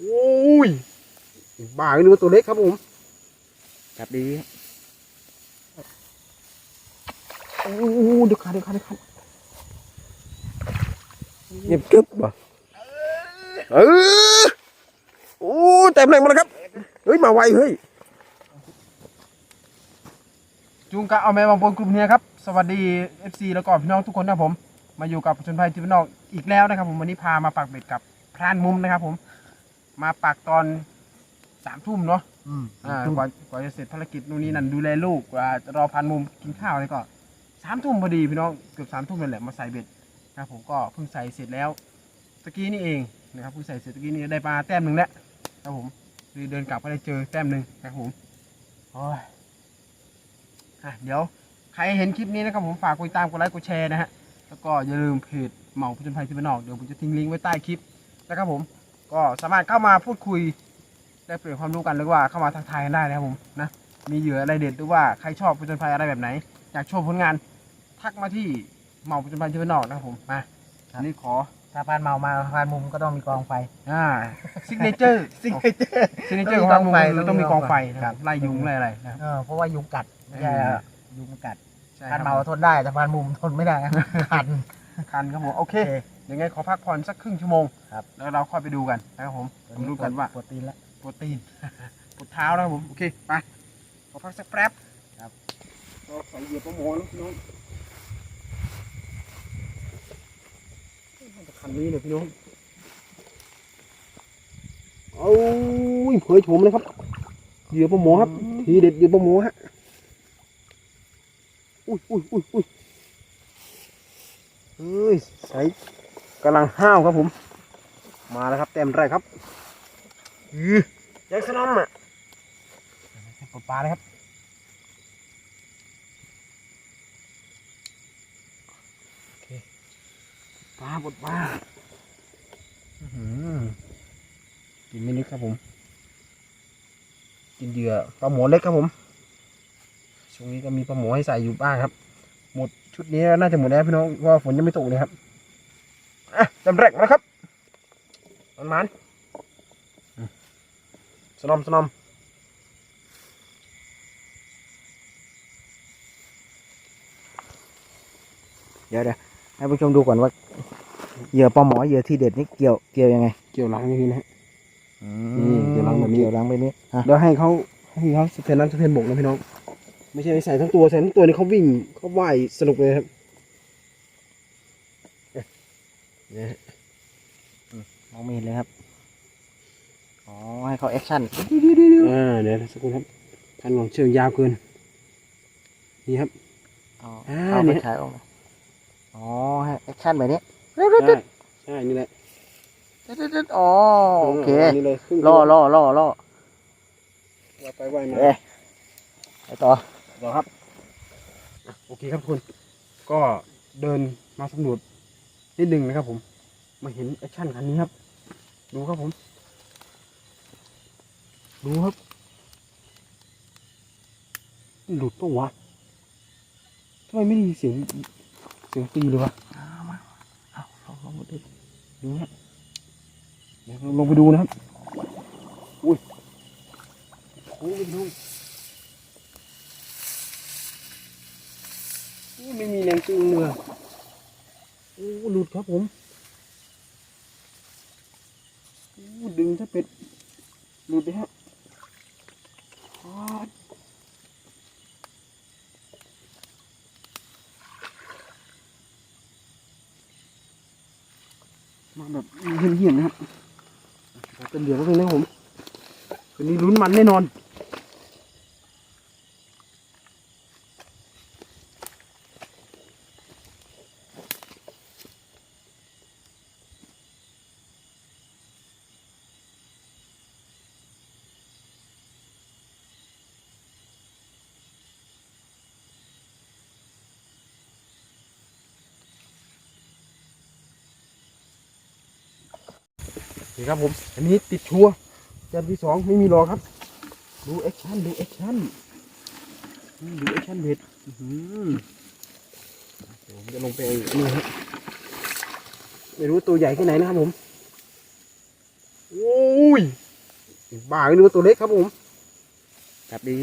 โอ้ยบ้านึกว่าตัวเล็กครับผมจับดีโอ้เดี๋ยวขาดเดี๋ยวขาดเดี๋ยวขาดเงียบกึบบ่เออโอ้เต็มแรงมาแล้วครับ เฮ้ย มาไวเฮ้ย จุงกะเอาแม่บางปนกลุ่มเนี้ยครับ สวัสดี FC แล้วก็พี่น้องทุกคนนะครับผม มาอยู่กับชนภัยที่พี่น้องอีกแล้วนะครับผม วันนี้พามาปักเบ็ดกับพรานมุมนะครับผม มาปักตอนสามทุ่มเนาะอืมอ่ากว่ากว่าจะเสร็จภารกิจนู่นนี่นั่นดูแลลูกกว่าจะรอพันมุมกินข้าวอะไรก็สามทุ่มพอดีพี่น้องเกือบสามทุ่มเลยแหละมาใส่เบ็ดนะครับผมก็เพิ่งใส่เสร็จแล้วตะกี้นี่เองนะครับเพิ่งใส่เสร็จตะกี้นี่ได้ปลาแต้มหนึ่งแล้วครับผมคือเดินกลับก็ได้เจอแต้มหนึ่งนะครับผมโอ้ยอะเดี๋ยวใครเห็นคลิปนี้นะครับผมฝากกดติดตามกดไลค์กดแชร์นะฮะแล้วก็อย่าลืมเพจเหมาผจญภัยที่บ้านนอกเดี๋ยวผมจะทิ้งลิงก์ไว้ใต้คลิปนะครับผม ก็สามารถเข้ามาพูดคุยได้เปลี่ยนความรู้กันหรือว่าเข้ามาทักทายกันได้นะครับผมนะมีเหยื่ออะไรเด็ดหรือว่าใครชอบผจญภัยอะไรแบบไหนอยากโชว์ผลงานทักมาที่เหมาผจญภัยที่บ้านนอกนะครับผมมาอันนี้ขอถ้าพานเมามาพานมุมก็ต้องมีกองไฟอ่าซิกเนเจอร์ซิงเกิลเจอร์ซิกเนเจอร์ของเราต้องมีกองไฟคือต้องมีกองไฟคนะรัครับบไล่ยุงไล่อะไรนะครับเออเพราะว่ายุงกัดไม่ใช่เออยุงกัดใช่พานคเมารับทนได้แต่พานมุมทนไม่ได้นะคันคันครับผมโอเคโอเค ยังไงขอพักผ่อนสักครึ่งชั่วโมงครับ แล้วเราค่อยไปดูกันนะครับผมผมดูกันว่าปวดตีนแล้วโปรตีนปวดเท้านะครับผมโอเคไปขอพักสักแป๊บครับก็ใส่เหยียบประโมนะพี่น้องน่าจะคันนี้เลยพี่น้องเอาเผยโฉมเลยครับเหยื่อประโมครับ ทีเด็ดเหยื่อประโมฮะอุ้ยอุ้ยอุ้ยอุ้ยเฮ้ยใส่ กำลังห้าวครับผม มาแล้วครับเต็มแรครับอือแจ็คสนอมอะปลดปลาเลยครับปลาปลดปลาอื้อหืกินไม่นึกครับผม กินเหยื่อปลาหมอเล็กครับผม ช่วงนี้ก็มีปลาหมอให้ใส่อยู่บ้างครับ หมดชุดนี้น่าจะหมดแล้วพี่น้องเพราะว่าฝนยังไม่ตกเลยครับ อะเต็มแรกมาแล้วครับมันมันอืมสนอมสนอมเดี๋ยวเดี๋ยวให้ผู้ชมดูก่อนว่าเหยื่อปลาหมอเหยื่อที่เด็ดนี่เกี่ยวเกี่ยวยังไงเกี่ยวหลังอย่างนี้นะฮะอืมเกี่ยวหลังแบบนี้ เกี่ยวหลังแบบนี้อะแล้วให้เขาให้เขาสะเทนน้ำสะเทนบกนะพี่น้อง ไม่ใช่ใส่ทั้งตัวใส่ทั้งตัวนี่เขาวิ่งเขาว่ายสนุกเลยครับเนี่ยฮะมองไม่เห็นเลยครับ อ๋อ ให้เขาแอคชั่นอ่าเดี๋ยวสักครู่ครับ พันหวังเชือกยาวเกิน นี่ครับเอาอ่าเอาเนี่ไปยฉายออกมาอ๋อ ให้แอคชั่นแบบนี้ใช่ใช่นี่แหละตึ๊ดๆๆอ๋อ โอเคนี่เลยครึ่งล่อล่อล่อล่อว่ายไปว่ายมา เอ๊ะไปต่อ รอครับอะโอเคครับทุกคน ก็เดินมาสำรวจ นิดหนึ่งนะครับผม มาเห็นแอคชั่นคันนี้ครับ ดูครับผม ดูครับ หลุดปะวะทำไมไม่ได้ยินเสียงเสียงตีเลยวะเอามาเอาลองลองดูดูฮะเดี๋ยวเราลงไปดูนะครับ อุ้ยโอ้ยดูโอ้ยไม่มีแรงจูงเลยโอ้หลุดครับผมโอ้ดึงถ้าเป็ดหลุดเลยฮะมาแบบเหี้ยนๆนะครับเป็นเดือดแล้วเลยนะครับผมคืนนี้ลุ้นมันแน่นอน นี่ครับผม อันนี้ติดชัวร์จานที่สองไม่มีรอครับ ดูแอคชั่นดูแอคชั่นอืมดูแอคชั่นเด็ดอื้อหือเดี๋ยวผมจะลงไปนี่ครับไม่รู้ตัวใหญ่แค่ไหนนะครับผมโอ้อุ้ยบ้าไม่รู้ว่าตัวเล็กครับผมจับดี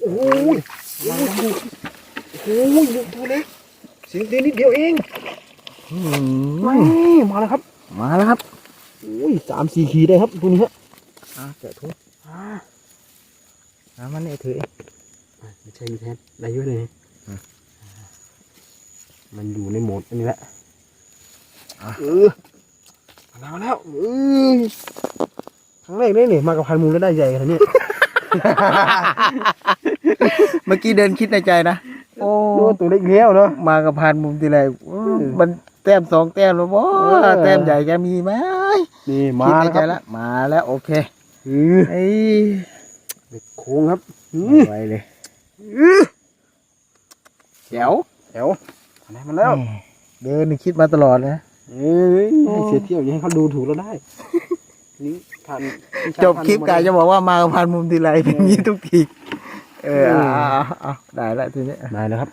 โอ้ยโอ้ยโอ้ยตัวเล็กเสียงเดียวนิดเดียวเองอืแม่มมาแล้วครับ มาแล้วครับอุ้ยสามสี่ขีดได้ครับตัวนี้ฮะอะแกะถุงอ่าอะมันนี่ถือไม่ใช่มีแทนอะไรเยอะเลยอืมมันอยู่ในโหมดอันนี้แหละอะเออมาแล้วมาแล้วเออครั้งแรกได้เนี่ยมากับพันมูลแล้วได้ใหญ่ขนาดนี้เมื่อกี้เดินคิดในใจนะ โอ้นึกว่าตัวเล็กเลี้ยวเนาะ มากับพานมุมทีไรเออมันแต้มสองแต้มแล้วบ่เออ แต้มใหญ่จะมีไหมนี่มาคิดในแล้วใจครับแล้วมาแล้วโอเคเออเอ้ยเด็กโค้งครับอืมไวเลยแจ๋วแจ๋วอะไรมาแล้วเดินนี่คิดมาตลอดนะ เอ้ยให้เสียเที่ยวอย่าให้เขาดูถูกเราได้ นี่ทันจบคลิปกายจะบอกว่ามากับพานมุมทีไรเป็นอย่างนี้ทุกที เออเอาเอาเอาได้แล้วทีนี้ได้แล้วครับ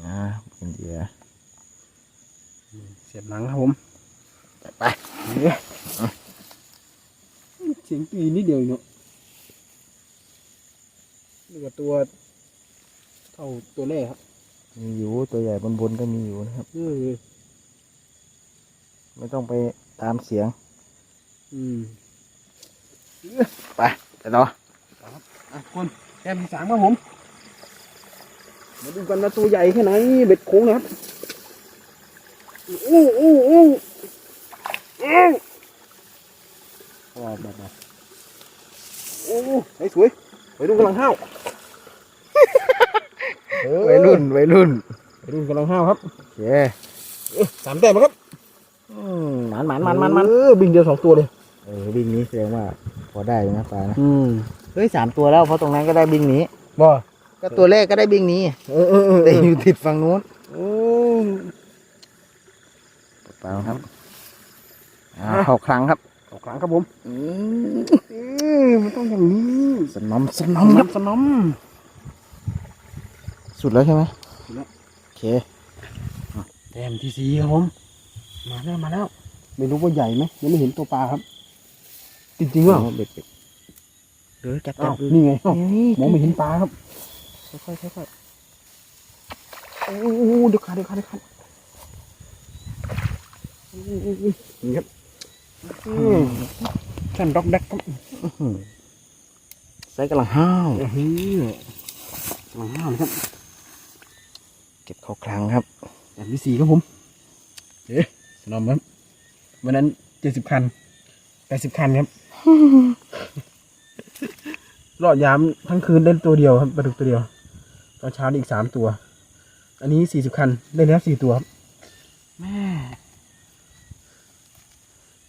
อ่าเป็นเหยื่อเสียบหลังครับผมไปเนี่ยเสียงตีนิดเดียวเนาะนี่ก็ตัว เท่าตัวแรกครับ มีอยู่ตัวใหญ่บนบนๆก็มีอยู่นะครับเออไม่ต้องไปตามเสียง อืม ไปไปต่อ อะคนแต้มที่สามครับผม มาดูกันว่าตัวใหญ่แค่ไหน เบ็ดโค้งนะครับอู้อู้อู้อู้ว้าวแบบแบบโอ้ไอ้สวยไปดูกำลังห้าวเออวัยรุ่นวัยรุ่นไปดูกำลังห้าวครับโอเคเออสามแต้มแล้วครับอืมหมันหมันหมันหมันหมันเออบิงเดียวสองตัวเลย เออบิงนี้แสดงว่าพอได้อยู่นะปลานะอืม เฮ้ยสามตัวแล้วเพราะตรงนั้นก็ได้บิงนี้บ่ก็ตัวแรกก็ได้บิงนี้เออเออเออแต่อยู่ติดฝั่งนู้นโอ้ปลาครับอ่าเข้าครั้งครับออกครั้งครับผมอืมเออมันต้องอย่างนี้สนอมสนอมครับสนอมสุดแล้วใช่ไหมสุดแล้วโอเคแต้มที่สี่ครับผมมาแล้วมาแล้วไม่รู้ว่าใหญ่ไหมยังไม่เห็นตัวปลาครับ จริงๆว่าเบ็ด เบ็ดเดี๋ยวจับจัอ้าบวดูนี่ไงอ้าวนี่มองไม่เห็นปลาครับค่อยๆค่อยโอ้โหเดี๋ยวขาดเดี๋ยวขาดเดี๋ยวขาดนี่ครับอืมท่านด็อกแดกครับๆอื้อหือใส่กำลังห้าวเฮ้ยกำลังห้าวนะครับเก็บเข้าครั้งครับแต้มที่สี่ครับผมเอ๊ะสนอมครับวันนั้นเจ็ดสิบคันแปดสิบคันครับ รอดยามทั้งคืนเล่นตัวเดียวครับปลาดุกตัวเดียว ตอนเช้านี่อีกสามตัว อันนี้สี่สิบคันเล่นแล้วสี่ตัวครับแม่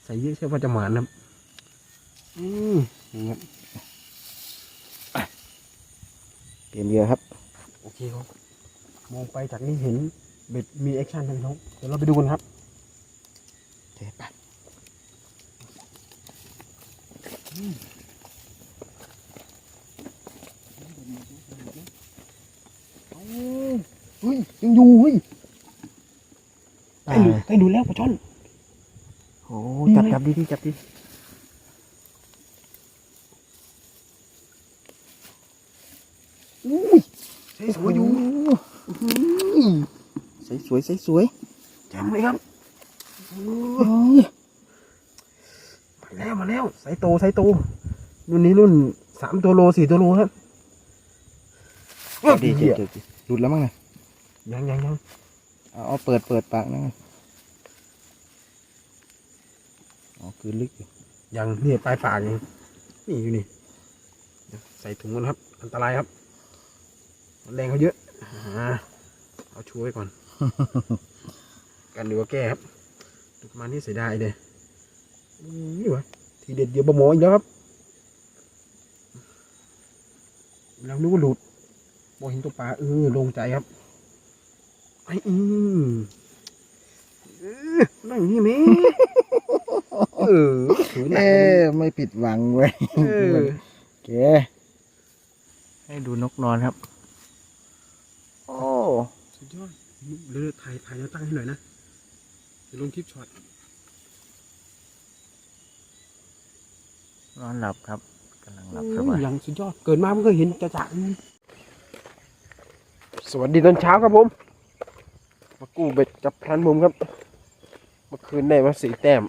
ใส่เยอะใช่ว่าจะหมานครับ อืมนี่ครับเปลี่ยนเหยื่อครับ โอเคครับ มองไปจากนี้เห็นเบ็ดมีแอคชั่นกันครับเดี๋ยวเราไปดูกันครับ โอเคไป เฮ้ยยังอยู่เฮ้ย ได้ดูได้ดูแล้วปะช่อน โอ้นี่จับไงจับดีดีจับดีอุ้ยใช่สวยอยู่ใสสวยใสสวยแจ๋งเลยครับโอ้ยมาแล้วมาแล้วไซโตไซโตรุ่นนี้รุ่นสามตัวโลสี่ตัวโลครับจับดีเหี้ยจับดีหลุดแล้วมั้งเนี่ยยังยังยัง เอาเปิดเปิดปากนะอ๋อคือลึกอยู่ยังนี่ปลายปากยังนี่อยู่นี่ ใส่ถุงมันครับ อันตรายครับ แรงเขาเยอะอ่าเอาชูไว้ก่อน กันดีกว่าแก้ครับตุกมานี่เสียดายเลยนี่วะทีเด็ดเดียวบะหมออีกแล้วครับแล้วนึกว่าหลุดบอเห็นตัวปลาเออโลงใจครับ ไอ้อืมเออนั่งอย่างนี่แม่เออถือหนักเอ๊ะไม่ผิดหวังเว้ยเออโอเคให้ดูนกนอนครับ โอ้สุดสุดยอดเลือถ่ายถ่ายแล้วตั้งให้หน่อยนะเดี๋ยวลงคลิปช็อตนอนหลับครับกำลังหลับสโอ้บายยยังสุดยอดเกิดมาไม่เคยเห็นจะจะสวัสดีตอนเช้าครับผม มากู้เบ็ดกับพรันมุมครับเมื่อคืนได้มาสี่แต้ม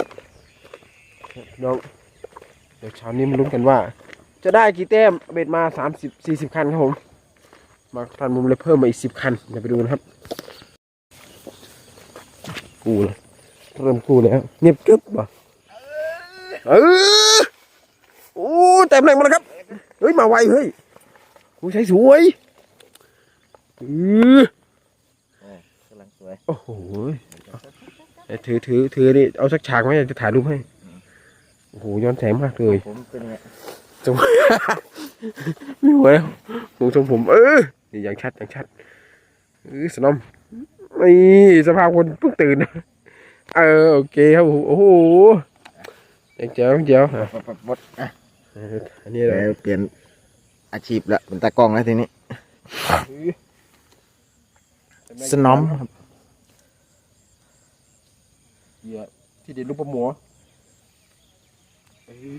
น้องเดี๋ยวเช้านี้มาลุ้นกันว่า จะได้กี่แต้มเบ็ดมาสามสิบสี่สิบคันครับผม มาพรันมุมเลยเพิ่มมาอีกสิบคันเดี๋ยวไปดูนะครับ กู้เลยเริ่มกู้แล้วเงียบกึ๊บว่ะเออโอ้เต็มแรงมาแล้วครับเฮ้ยมาไวเฮ้ยกูใช้สวยอือกำลังสวย โอ้โหเอ้ย ถือถือถือนี่เอาสักฉากไหมจะถ่ายรูปให้โอ้โหย้อนแสงมากเลยผมเป็นไงจง ไม่ไหวแล้วมองทรงผมเออนี่อย่างชัดอย่างชัดเออสนอมนี่สภาพคนเพิ่งตื่นนะเออโอเคครับผมโอ้โหเจ๋วเจ๋วอะบดอะเอออันนี้อะไรแล้วเปลี่ยนอาชีพละเป็นตากล้องแล้วทีนี้สนอมครับ เหี้ย ที่เด็ดลูกปลาหมอเอ้ย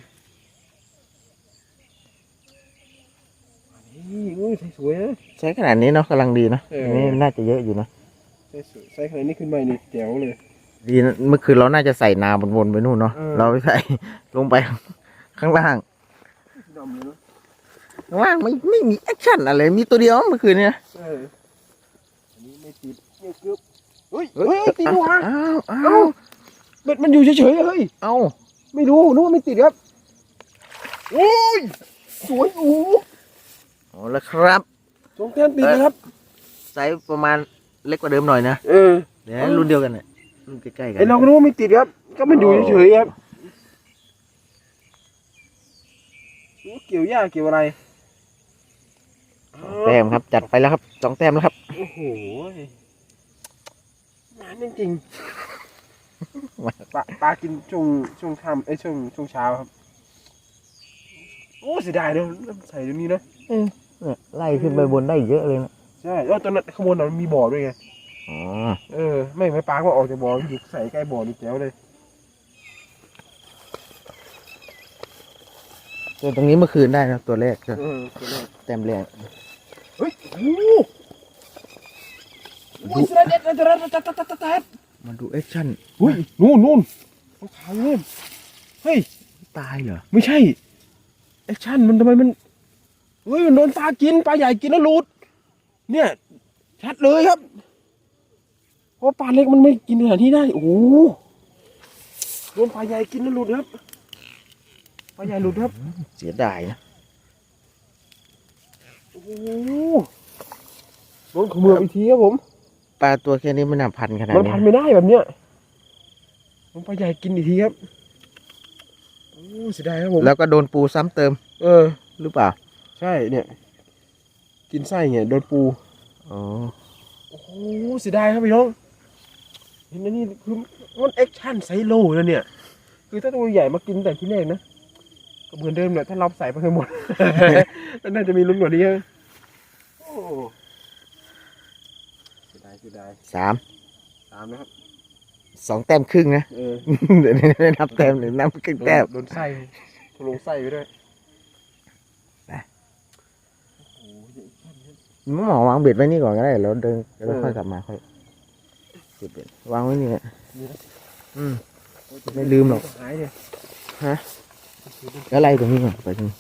อันนี้อุ้ยใส่สวยนะ ใช้ขนาดนี้เนาะกำลังดีเนาะเอออั นนี้น่าจะเยอะอยู่นะใส่สวยใส่ขนาดนี้ขึ้นไปนี่แจ๋วเลย ดีนะเมื่อคืนเราน่าจะใส่นาบนๆไปนู่นเนาะเออ เราไปใส่ ลงไป ข้างล่างดำเลยเนาะข้างล่างไม่ไม่มีแอคชั่นอะไรมีตัวเดียวเมื่อคืนเนี่ยเอออันนี้ไม่ติดไม่กึบเฮ้ยเฮ้ยติดหัว อ้าวอ้าเอ้าว เบ็ดมันอยู่เฉยๆเฮ้ย เอ้าไม่รู้นึกว่าไม่ติดครับโอ้ยสวยโอ้โหเอาละครับสองแต้มติดนะครับไซส์ประมาณเล็กกว่าเดิมหน่อยนะเออเดี๋ยวรุ่นเดียวกันเนี่ยรุ่นใกล้ๆกันไอเราก็รู้ว่าไม่ติดครับ ก็มันอยู่เฉยๆครับรู้เกี่ยวหญ้าเกี่ยวอะไรสองแต้มครับ จัดไปแล้วครับสองแต้มแล้วครับ โอ้โหนานจริงๆ ปลาปลากินช่วงช่วงค่ำไอยช่วงช่วงเช้าครับ โอ้เสียดายเนอะใส่ตรงนี้เนอะเนี่ยไล่ขึ้นไปบนได้เยอะเลยนะใช่แล้วตอนนั้นข้างบนน่ะมันมีบ่อด้วยไงอ๋อเออไม่ไม่ปลาก็ออกจากบ่ออยู่ใส่ใกล้บ่อนี่แจ๋วเลยตัวตรงนี้เมื่อคืนได้นะตัวแรกก็เออตัวแรกแต้มแรกเฮ้ยโอ้โหโอ้ยเสด็จเด็ดเด็ดเด็ดเด็ดเด็ดเด็ดเด็ด มาดูแอคชั่นเฮ้ยนู่นนู่นต้องขาวนู่นเฮ้ยตายเหรอไม่ใช่แอคชั่นมันทำไมมันเฮ้ยมันโดนปลากินปลาใหญ่กินแล้วหลุดเนี่ยชัดเลยครับเพราะปลาเล็กมันไม่กินขนาดที่ได้โอ้โหโดนปลาใหญ่กินแล้วหลุดครับปลาใหญ่หลุดครับ เสียดายนะโอ้โหโดนเขมือบอีกทีครับผม ปลาตัวแค่นี้มันน่าพันขนาดมันนี้พันไม่ได้แบบเนี้ยโดนปลาใหญ่กินอีกทีครับโอ้เสียดายครับผมแล้วก็โดนปูซ้ำเติมเออ หรือเปล่าใช่เนี่ย กินไส้ไงโดนปู อ๋อโอ้โหเสียดายครับพี่น้องเห็นอันนี่คือมันแอคชั่นไซโลแล้วเนี่ย คือถ้าตัวใหญ่มากินแต่ที่แรกนะก็เหมือนเดิมแหละถ้าเราใส่ไปให้หมดมันน่าจะมีลุ้นกว่านี้นะโอ้เสียดายเสียดายสามตามนะครับสองแต้มครึ่งนะ เออเดี๋ยวนี้นับแต้มหรือนับครึ่งแต้มโดนไส้ทะลงไส้ไปด้วยไปโอ้โหแอคชั่นครับหมอวางเบ็ดไว้นี่ก่อนก็ได้แล้วเดินแล้วเออค่อยกลับมาค่อยเก็บเบ็ดวางไว้นี่แหละนี่นะอืมไม่ลืมหรอกหายเนี่ยฮะแล้วไล่ตรงนี้ก่อนไปตรงนี้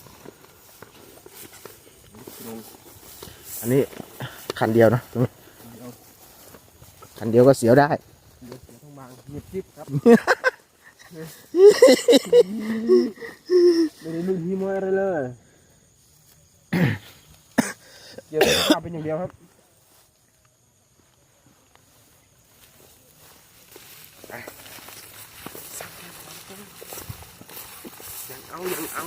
อันนี้คันเดียวนะตรงนี้ คันเดียวก็เสียวได้ เดี๋ยวเดี๋ยวต้องบางหยิบยิบครับ ไม่ได้ลุ้นทีมวยอะไรเลยเกี่ยวกับภาพเป็นอย่างเดียวครับยังเอายังเอา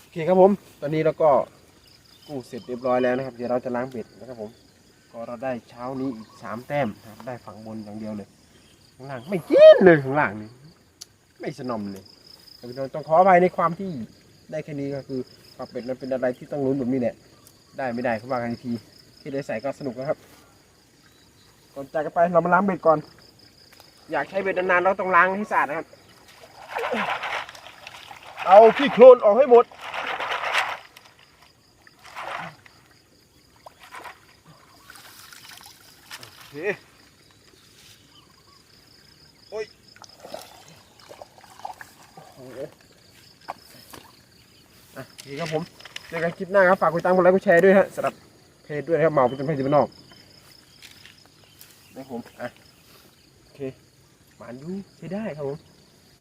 โอเคครับผม ตอนนี้เราก็กู้เสร็จเรียบร้อยแล้วนะครับ เดี๋ยวเราจะล้างเบ็ดนะครับผม ก็เราได้เช้านี้อีกสามแต้มนะครับได้ฝั่งบนอย่างเดียวเลยข้างล่างไม่กินเลยข้างล่างนี่ไม่สนมเลยต่พี่น้องต้องขออภัยในความที่ได้แค่นี้ก็คือปรับเป็ดมันเป็นอะไรที่ต้องลุ้นแบบนี้แหละได้ไม่ได้เขาว่ากันอีกทีที่ได้ใส่ก็สนุกนะครับก่อนจากกันไปเรามาล้างเบ็ดก่อน อยากใช้เบ็ดนานๆเราต้องล้างให้สะอาดนะครับ เอาขี้โคลนออกให้หมด โอเคโอ้ยโอ้โห อะครับผมเจอกันคลิปหน้าครับฝากกดติดตามกดไลค์กดแชร์ด้วยฮะสำหรับเพจด้วยนะครับเหมาเปจนเพจจิบนอกนะครับผมอะโอเคหมานดูใช้ได้ครับผม